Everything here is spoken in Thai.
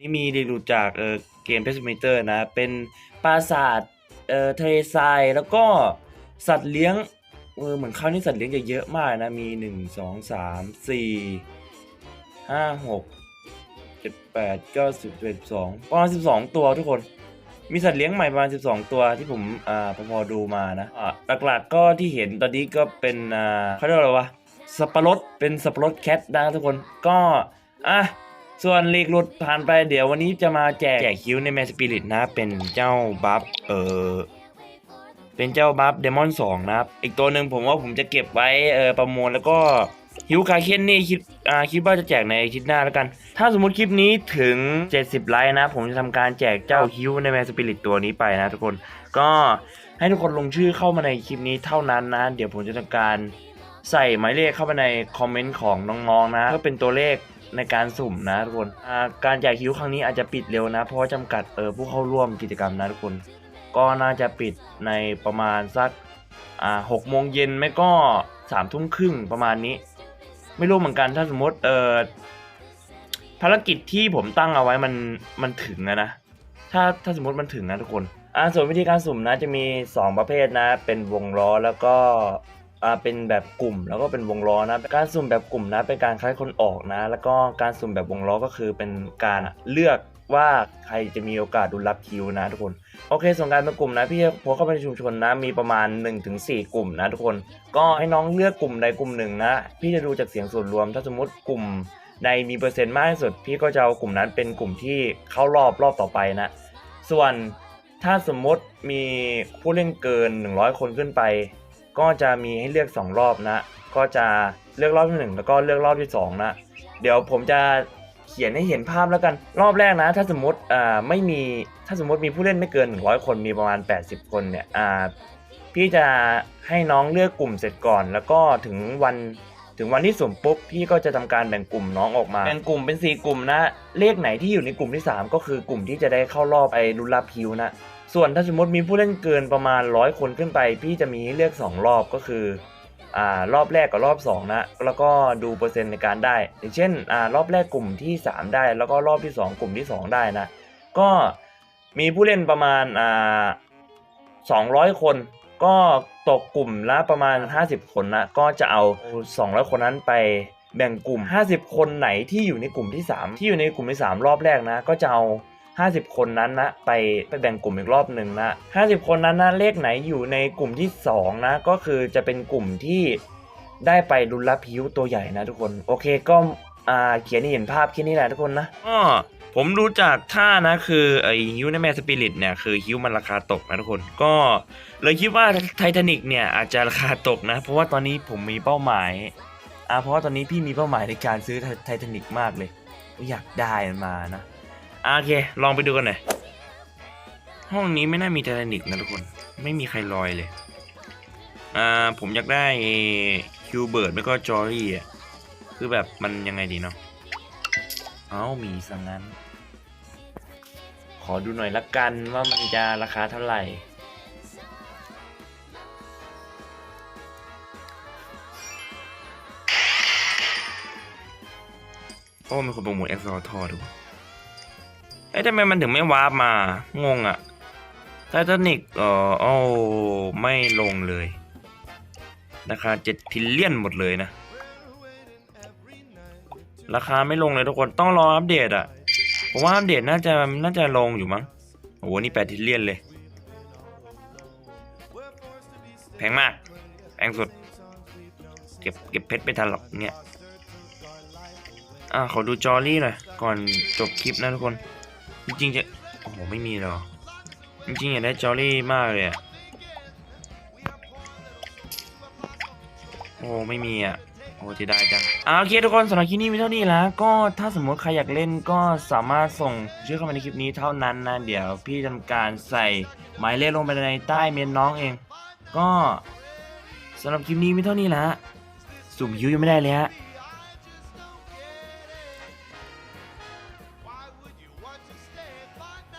นี่มีรีรูจากเออเกมเพสเมเตอร์นะ เป็นปราสาทเอ่อทะเลทรายแล้วก็สัตว์เลี้ยงเออเหมือนคราวนี้สัตว์เลี้ยงจะเยอะมากนะ มีหนึ่งสองสามสี่ห้าหกเจ็ดแปดก้าสิบเอ็ดสองประมาณสิบสองตัวทุกคน มีสัตว์เลี้ยงใหม่ประมาณ 12 ตัวที่ผมอ่าพอพอดูมานะอ่าหลักๆก็ที่เห็นตอนนี้ก็เป็นอ่าเขาเรียกอะไรวะสับปะรดเป็นสับปะรดแคทนะทุกคนก็อะ ส่วนลีกหลุดผ่านไปเดี๋ยววันนี้จะมาแจกแจกคิวในแมสปิริตนะ เป็นเจ้าบัฟเออเป็นเจ้าบัฟเดมอนสองนะครับ อีกตัวหนึ่งผมว่าผมจะเก็บไว้เออประมวลแล้วก็ฮิวคาเคนนี่คิดอ่าคิดว่าจะแจกในคลิปหน้าแล้วกัน ถ้าสมมติคลิปนี้ถึง 70 ไลค์นะ ผมจะทำการแจกเจ้าฮิวในแมสปิริตตัวนี้ไปนะทุกคนก็ให้ทุกคนลงชื่อเข้ามาในคลิปนี้เท่านั้นนะ เดี๋ยวผมจะทำการใส่หมายเลขเข้าไปในคอมเมนต์ของน้องๆนะเพื่อเป็นตัวเลข ในการสุ่มนะทุกคนการแจกฮิวครั้งนี้อาจจะปิดเร็วนะ เพราะว่าจำกัดเออผู้เข้าร่วมกิจกรรมนะทุกคน ก็น่าจะปิดในประมาณสักอ่าหกโมงเย็นไม่ก็สามทุ่มครึ่งประมาณนี้ ไม่รู้เหมือนกันถ้าสมมติเออภารกิจที่ผมตั้งเอาไว้มันมันถึงอะนะถ้าถ้าสมมติมันถึงนะทุกคนอ่าส่วนวิธีการสุ่มนะจะมี 2 ประเภทนะ เป็นวงล้อแล้วก็ อ่าเป็นแบบกลุ่มแล้วก็เป็นวงล้อนะการสุ่มแบบกลุ่มนะเป็นการคัดคนออกนะ แล้วก็การสุ่มแบบวงล้อก็คือเป็นการเลือกว่าใครจะมีโอกาสดูรับคิวนะทุกคน โอเคส่วนการเป็นกลุ่มนะพี่พอเข้าไปในชุมชนนะมีประมาณ 1-4 กลุ่มนะทุกคน ก็ให้น้องเลือกกลุ่มใดกลุ่มหนึ่งนะ พี่จะดูจากเสียงส่วนรวม ถ้าสมมติกลุ่มใดมีเปอร์เซ็นต์มากที่สุด พี่ก็จะเอากลุ่มนั้นเป็นกลุ่มที่เข้ารอบรอบต่อไปนะ ส่วนถ้าสมมติมีผู้เล่นเกิน 100 คนขึ้นไป ก็จะมีให้เลือก 2 รอบนะ ก็จะเลือกรอบที่หนึ่งแล้วก็เลือกรอบที่สองนะ เดี๋ยวผมจะเขียนให้เห็นภาพแล้วกัน รอบแรกนะ ถ้าสมมติอ่าไม่มีถ้าสมมติมีผู้เล่นไม่เกิน 100 คนมีประมาณ 80 คนเนี่ยอ่าพี่จะให้น้องเลือกกลุ่มเสร็จก่อน แล้วก็ถึงวัน ถึงวันที่สุ่มปุ๊บพี่ก็จะทำการแบ่งกลุ่มน้องออกมาแบ่งกลุ่มเป็น 4 กลุ่มนะ เลขไหนที่อยู่ในกลุ่มที่ 3 ก็คือกลุ่มที่จะได้เข้ารอบไอ้รุนรับพิวนะส่วนถ้าสมมติมีผู้เล่นเกินประมาณ100คนขึ้นไป พี่จะมีให้เลือก 2 รอบก็คืออ่ารอบแรกกับรอบ 2 นะ แล้วก็ดูเปอร์เซ็นต์ในการได้อย่างเช่นอ่ารอบแรกกลุ่มที่ 3 ได้ แล้วก็รอบที่ 2 กลุ่มที่ 2 ได้นะ ก็มีผู้เล่นประมาณอ่า200 คน ก็ตกกลุ่มละประมาณ 50 คนนะก็จะเอา 200 คนนั้นไปแบ่งกลุ่ม 50 คนไหนที่อยู่ในกลุ่มที่ 3 ที่อยู่ในกลุ่มที่ 3 รอบแรกนะ ก็จะเอา 50 คนนั้นนะไปไปแบ่งกลุ่มอีกรอบหนึ่งนะ 50 คนนั้นนะเลขไหนอยู่ในกลุ่มที่ 2 นะ ก็คือจะเป็นกลุ่มที่ได้ไปรุนรับพิวตัวใหญ่นะทุกคน โอเคก็อ่าเขียนให้เห็นภาพแค่นี้แหละทุกคนนะก็ ผมรู้จากท่านะคือไอฮิวในแมสปิริตเนี่ยคือฮิวมันราคาตกนะทุกคน ก็เลยคิดว่าไททานิกเนี่ยอาจจะราคาตกนะ เพราะว่าตอนนี้ผมมีเป้าหมายอ่าเพราะว่าตอนนี้พี่มีเป้าหมายในการซื้อไททานิกมากเลย อยากได้มันมานะโอเค ลองไปดูกันหน่อยห้องนี้ไม่น่ามีไททานิกนะทุกคน ไม่มีใครลอยเลยอ่าผมอยากได้คิวเบิร์ดไม่ก็จอรี่อะคือแบบมันยังไงดีเนาะเอ้ามีสังนั้น ขอดูหน่อยละกันว่ามันจะราคาเท่าไหร่โอ้มีคนโปรโมทเอ็กซ์ทอดูเอ้ทำไมมันถึงไม่วาร์ปมา งงอะไททานิกเอ่อโอ้ไม่ลงเลย ราคาเจ็ดทิลเลียนหมดเลยนะ ราคาไม่ลงเลยทุกคนต้องรออัปเดตอะ ผมว่าอัปเดตน่าจะน่าจะลงอยู่มั้งโอ้โหนี่แปดทิลเลียนเลย แพงมาก แพงสุด เก็บเก็บเพชรไม่ทันหรอกเนี่ยอะขอดูจอรี่หน่อยก่อนจบคลิปนะทุกคน จริงๆจะโอ้โหไม่มีหรอจริงๆอยากได้จอรี่มากเลยอะโอ้ไม่มีอะ โอ้ที่ได้จังอ่าโอเคทุกคนสำหรับคลิปนี้มีเท่านี้แล้ว ก็ถ้าสมมติใครอยากเล่นก็สามารถส่งชื่อเข้ามาในคลิปนี้เท่านั้นนะ เดี๋ยวพี่ทำการใส่หมายเลขลงไปในใต้เมนน้องเอง ก็สำหรับคลิปนี้มีเท่านี้แล้วสุ่มฮิวยังไม่ได้เลยฮะ